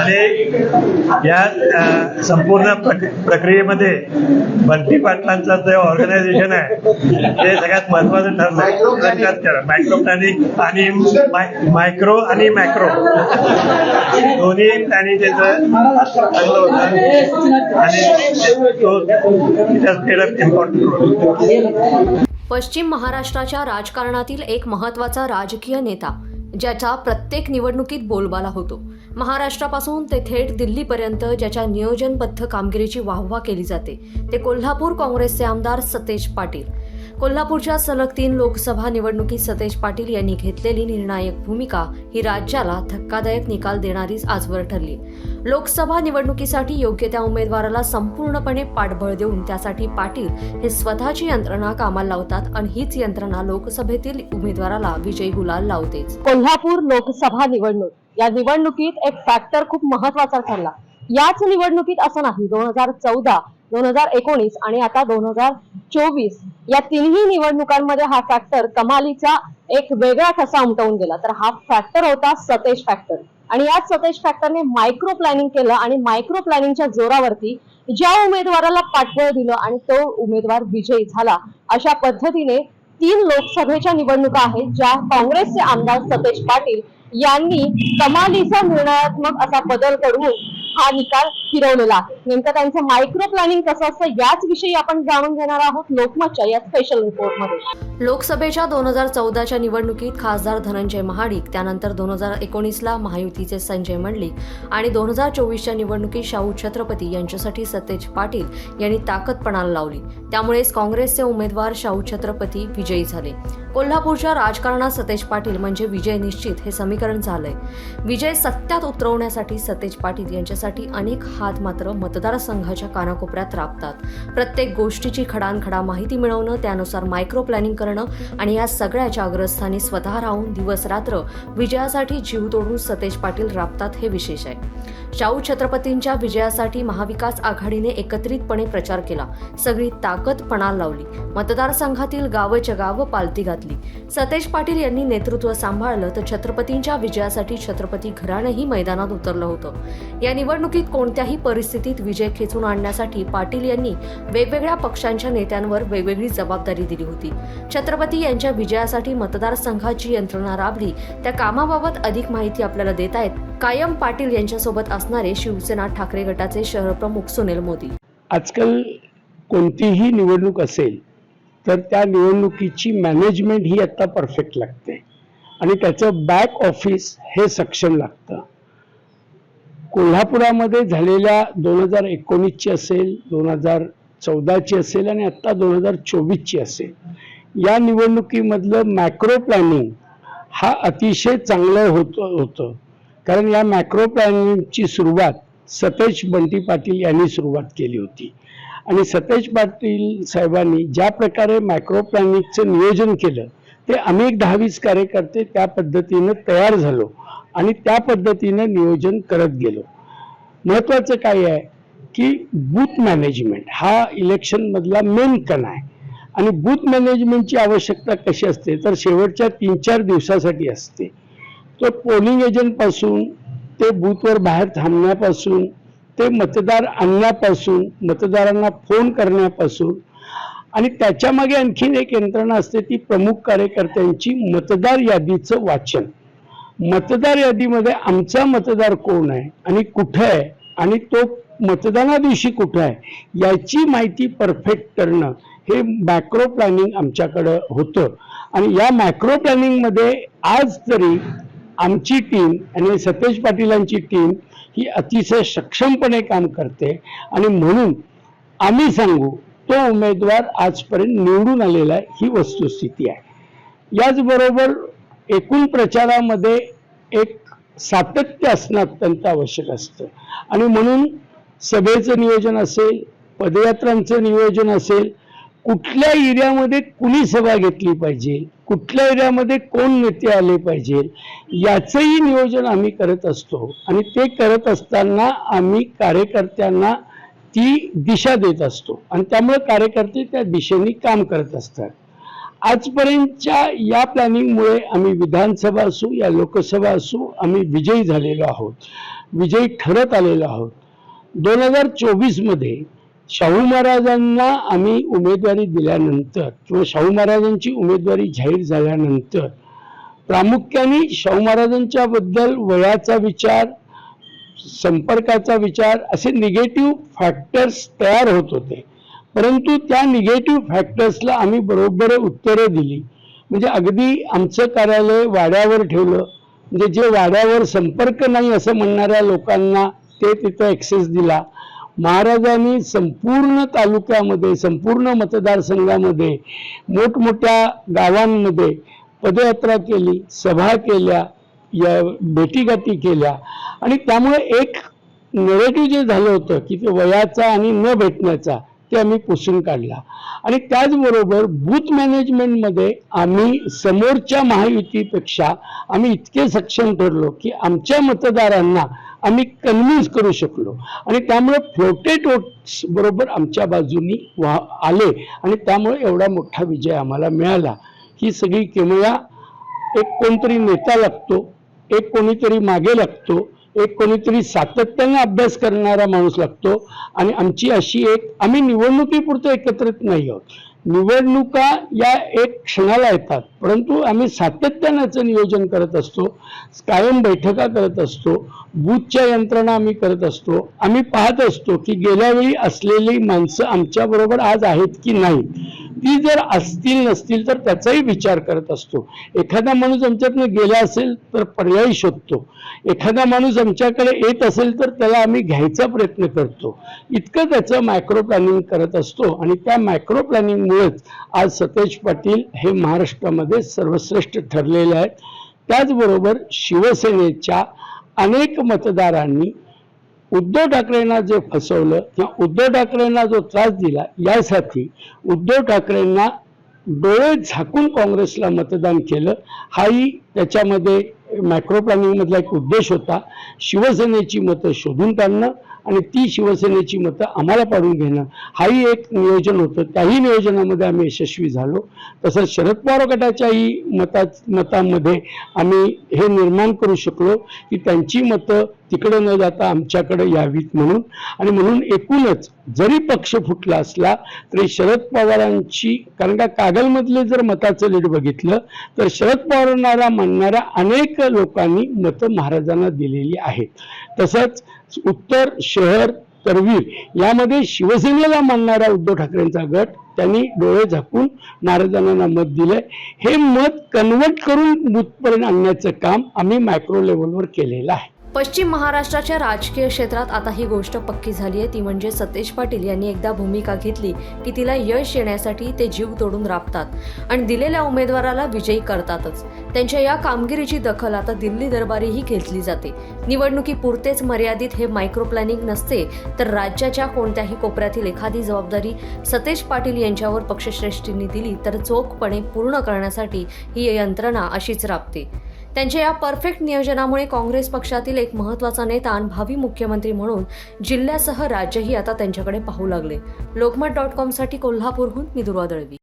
आणि या संपूर्ण प्रक्रियेमध्ये बंटी पाटलांचं जे ऑर्गनायझेशन आहे ते सगळ्यात महत्वाचं ठरलं. मायक्रो प्लॅनिंग आणि मायक्रो आणि मॅक्रो दोन्ही प्लॅनिंग त्याचं चांगलं होतं. आणि तो इम्पॉर्टंट रोल पश्चिम महाराष्ट्राच्या राजकारणातील एक महत्त्वाचा राजकीय नेता ज्याचा प्रत्येक निवडणुकीत बोलबाला होतो. महाराष्ट्रापासून ते थेट दिल्लीपर्यंत ज्याच्या नियोजनबद्ध कामगिरीची वाहवा केली जाते ते कोल्हापूर काँग्रेसचे आमदार सतेज पाटील. कोल्हापूरच्या सलग तीन लोकसभा निवडणुकीत सतेज पाटील यांनी घेतलेली निर्णायक भूमिका ही राज्याला धक्कादायक निकाल देणारीच आजवर ठरली. लोकसभा निवडणुकीसाठी योग्य त्या उमेदवाराला संपूर्णपणे पाठबळ देऊन त्यासाठी पाटील हे स्वतःची यंत्रणा कामाला लावतात आणि हीच यंत्रणा लोकसभेतील उमेदवाराला विजयी गुलाल लावतेच. कोल्हापूर लोकसभा निवडणूक. या निवडणुकीत एक फॅक्टर खूप महत्त्वाचा ठरला. याच निवडणुकीत असं नाही दोन हजार चौदा दोन हजार एकोणीस आणि आता दोन हजार चोवीस या तिन्ही निवडणुकांमध्ये हा फॅक्टर कमालीचा एक वेगळा ठसा उमटवून गेला. तर हा फॅक्टर होता सतेज फॅक्टर आणि याच सतेज फॅक्टरने मायक्रो प्लॅनिंग केलं आणि मायक्रो प्लॅनिंगच्या जोरावरती ज्या उमेदवाराला पाठबळ दिलं आणि तो उमेदवार विजयी झाला अशा पद्धतीने तीन लोकसभेच्या निवडणुका आहेत ज्या काँग्रेसचे आमदार सतेज पाटील यांनी कमालीचा निर्णयात्मक असा बदल करून हा निकाल फिरवलेला आहे. नेमकं त्यांचं मायक्रो प्लॅनिंग कसं असतं याच विषयी आपण जाणून घेणार आहोत लोकमतच्या या स्पेशल रिपोर्टमध्ये लोकसभेच्या दोन हजार चौदाच्या निवडणुकीत खासदार धनंजय महाडिक त्यानंतर दोन हजार एकोणीसला महायुतीचे संजय मंडलिक आणि दोन हजार चोवीसच्या निवडणुकीत शाहू छत्रपती यांच्यासाठी सतेज पाटील यांनी ताकद पणाला लावली. त्यामुळेच काँग्रेसचे उमेदवार शाहू छत्रपती विजयी झाले. कोल्हापूरच्या राजकारणात सतेज पाटील म्हणजे विजय निश्चित हे समीकरण समीकरण झालंय. विजय सत्यात उतरवण्यासाठी सतेज पाटील यांच्यासाठी अनेक हात मात्र मतदारसंघाच्या कानाकोपऱ्यात राबतात. प्रत्येक गोष्टीची खडानखडा माहिती मिळवणं त्यानुसार मायक्रो प्लॅनिंग करणं आणि या सगळ्याच्या अग्रस्थानी स्वतः राहून दिवस रात्र विजयासाठी जीव तोडून सतेज पाटील राबतात हे विशेष आहे. शाहू छत्रपतींच्या विजयासाठी महाविकास आघाडीने एकत्रितपणे प्रचार केला. सगळी ताकद पणाला लावली. मतदारसंघातील गावच्या गाव पालती घातली. सतेज पाटील यांनी नेतृत्व सांभाळलं तर छत्रपतींच्या विजयासाठी छत्रपती घराणंही मैदानात उतरलं होतं. या निवडणुकीत कोणत्याही परिस्थितीत विजय खेचून आणण्यासाठी पाटील यांनी वेगवेगळ्या पक्षांच्या नेत्यांवर वेगवेगळी जबाबदारी दिली होती. छत्रपती यांच्या विजयासाठी मतदारसंघाची यंत्रणा राबली. त्या कामाबाबत अधिक माहिती आपल्याला देत आहेत. कायम पाटील यांच्यासोबत असणारे शिवसेना ठाकरे गटाचे शहर प्रमुख सुनील मोदी. आजकाल कोणतीही निवडणूक असेल तर त्या निवडणुकीची मॅनेजमेंट ही आता परफेक्ट लागते. आणि त्याचं बॅक ऑफिस हे सक्षम लागतं. कोल्हापुरामध्ये झालेल्या दोन हजार एकोणीसची असेल दोन हजार चौदाची असेल आणि आत्ता दोन हजार चोवीसची असेल. या निवडणुकीमधलं मॅक्रो प्लॅनिंग हा अतिशय चांगलं होतं होतं. कारण या मॅक्रो प्लॅनिंगची सुरुवात सतेज बंटी पाटील यांनी सुरुवात केली होती. आणि सतेज पाटील साहेबांनी ज्या प्रकारे मॅक्रो प्लॅनिंगचं नियोजन केलं ते आम्ही एक दहावीस कार्यकर्ते त्या पद्धतीनं तयार झालो आणि त्या पद्धतीनं नियोजन करत गेलो. महत्वाचं काय आहे की बूथ मॅनेजमेंट हा इलेक्शनमधला मेन कणा आहे. आणि बूथ मॅनेजमेंटची आवश्यकता कशी असते? तर शेवटच्या तीन चार दिवसासाठी असते. तो पोलिंग एजंटपासून ते बूथवर बाहेर थांबण्यापासून ते मतदार आणण्यापासून मतदारांना फोन करण्यापासून आणि त्याच्यामागे आणखीन एक यंत्रणा असते ती प्रमुख कार्यकर्त्यांची मतदार यादीचं वाचन. मतदार यादीमध्ये आमचा मतदार कोण आहे आणि कुठं आहे आणि तो मतदाना दिवशी कुठं आहे याची माहिती परफेक्ट करणं हे मॅक्रो प्लॅनिंग आमच्याकडं होतं. आणि या मॅक्रो प्लॅनिंगमध्ये आज तरी आमची टीम आणि सतेज पाटीलांची टीम ही अतिशय सक्षमपणे काम करते. आणि म्हणून आम्ही सांगू तो उमेदवार आजपर्यंत निवडून आलेला आहे ही वस्तुस्थिती आहे. याचबरोबर एकूण प्रचारामध्ये एक सातत्य असणं अत्यंत आवश्यक असतं. आणि म्हणून सभेचं नियोजन असेल पदयात्रांचं नियोजन असेल कुठल्या एरियामध्ये कुणी सभा घेतली पाहिजे कुठल्या एरियामध्ये कोण नेते आले पाहिजे याचंही नियोजन आम्ही करत असतो. आणि ते करत असताना आम्ही कार्यकर्त्यांना ती दिशा देत असतो. आणि त्यामुळे कार्यकर्ते त्या दिशेने काम करत असतात. आजपर्यंतच्या या प्लॅनिंगमुळे आम्ही विधानसभा असू या लोकसभा असू आम्ही विजयी झालेलो आहोत. विजयी ठरत आलेलो आहोत. दोन हजार चोवीसमध्ये शाहू महाराजांना आम्ही उमेदवारी दिल्यानंतर किंवा शाहू महाराजांची उमेदवारी जाहीर झाल्यानंतर प्रामुख्याने शाहू महाराजांच्याबद्दल वयाचा विचार संपर्काचा विचार असे निगेटिव्ह फॅक्टर्स तयार होत होते. परंतु त्या निगेटिव्ह फॅक्टर्सला आम्ही बरोबर उत्तरं दिली. म्हणजे अगदी आमचं कार्यालय वाड्यावर ठेवलं. म्हणजे जे वाड्यावर संपर्क नाही असं म्हणणाऱ्या लोकांना ते तिथं ॲक्सेस दिला. महाराजांनी संपूर्ण तालुक्यामध्ये संपूर्ण मतदारसंघामध्ये मोठमोठ्या गावांमध्ये पदयात्रा केली सभा केल्या. या भेटीगाठी केल्या. आणि त्यामुळे एक नेरेटिव्ह जे झालं होतं की ते वयाचा आणि न भेटण्याचा ते आम्ही पुसून काढला. आणि त्याचबरोबर बूथ मॅनेजमेंटमध्ये आम्ही समोरच्या महायुतीपेक्षा आम्ही इतके सक्षम ठरलो की आमच्या मतदारांना आम्ही कन्व्हिन्स करू शकलो. आणि त्यामुळे फ्लोटेड वोट्स बरोबर आमच्या बाजूनी वा आले. आणि त्यामुळे एवढा मोठा विजय आम्हाला मिळाला. ही सगळी किमया एक कोणतरी नेता लागतो एक कोणीतरी मागे लागतो एक कोणीतरी सातत्याने अभ्यास करणारा माणूस लागतो आणि आमची अशी एक आम्ही निवडणुकीपुरतं एकत्रित नाही आहोत. निवडणुका या एक क्षणाला येतात परंतु आम्ही सातत्यानं याचं नियोजन करत असतो कायम बैठका करत असतो बूथच्या यंत्रणा आम्ही करत असतो. आम्ही पाहत असतो की गेल्यावेळी असलेली माणसं आमच्याबरोबर आज आहेत की नाही. ती जर असतील नसतील तर त्याचाही विचार करत असतो. एखादा माणूस आमच्यातनं गेला असेल तर पर्यायी शोधतो. एखादा माणूस आमच्याकडे येत असेल तर त्याला आम्ही घ्यायचा प्रयत्न करतो. इतकं त्याचं मायक्रो प्लॅनिंग करत असतो आणि त्या मायक्रो प्लॅनिंगमुळेच आज सतेज पाटील हे महाराष्ट्रामध्ये सर्वश्रेष्ठ ठरलेले आहेत. त्याचबरोबर शिवसेनेच्या अनेक मतदारांनी उद्धव ठाकरेंना जे फसवलं किंवा उद्धव ठाकरेंना जो त्रास दिला यासाठी उद्धव ठाकरेंना डोळे झाकून काँग्रेसला मतदान केलं. हाही त्याच्यामध्ये मॅक्रो प्लॅनिंगमधला एक उद्देश होता. शिवसेनेची मतं शोधून काढणं आणि ती शिवसेनेची मतं आम्हाला पाडून घेणं हाही एक नियोजन होतं. त्याही नियोजनामध्ये आम्ही यशस्वी झालो. तसंच शरद पवार गटाच्याही मता मतामध्ये आम्ही हे निर्माण करू शकलो की त्यांची मतं तिकडे न जाता आमच्याकडे यावीत म्हणून. आणि म्हणून एकूणच जरी पक्ष फुटला असला तरी शरद पवारांची कारण का कागलमधले जर मताचं लीड बघितलं तर शरद पवारांना मानणाऱ्या अनेक लोकांनी मतं महाराजांना दिलेली आहेत. तसंच उत्तर शहर करवीर यामध्ये शिवसेनेला मानणारा उद्धव ठाकरेंचा गट त्यांनी डोळे झाकून नारदांना मत दिलंय. हे मत कन्वर्ट करून बूथपर्यंत आणण्याचं काम आम्ही मायक्रो लेवलवर केलेलं आहे. पश्चिम महाराष्ट्राच्या राजकीय क्षेत्रात आता ही गोष्ट पक्की झाली आहे. ती म्हणजे सतेज पाटील यांनी एकदा भूमिका घेतली की तिला यश येण्यासाठी ते जीव तोडून राबतात आणि दिलेल्या उमेदवाराला विजयी करतातच. त्यांच्या या कामगिरीची दखल आता दिल्ली दरबारीही घेतली जाते. निवडणुकीपुरतेच मर्यादित हे मायक्रो प्लॅनिंग नसते तर राज्याच्या कोणत्याही कोपऱ्यातील एखादी जबाबदारी सतेज पाटील यांच्यावर पक्षश्रेष्ठींनी दिली तर चोखपणे पूर्ण करण्यासाठी ही यंत्रणा अशीच राबते. त्यांच्या या परफेक्ट नियोजनामुळे काँग्रेस पक्षातील एक महत्त्वाचा नेता आणि भावी मुख्यमंत्री म्हणून जिल्ह्यासह राज्यही आता त्यांच्याकडे पाहू लागले. लोकमत डॉट कॉमसाठी कोल्हापूरहून मी दुर्वा दळवी.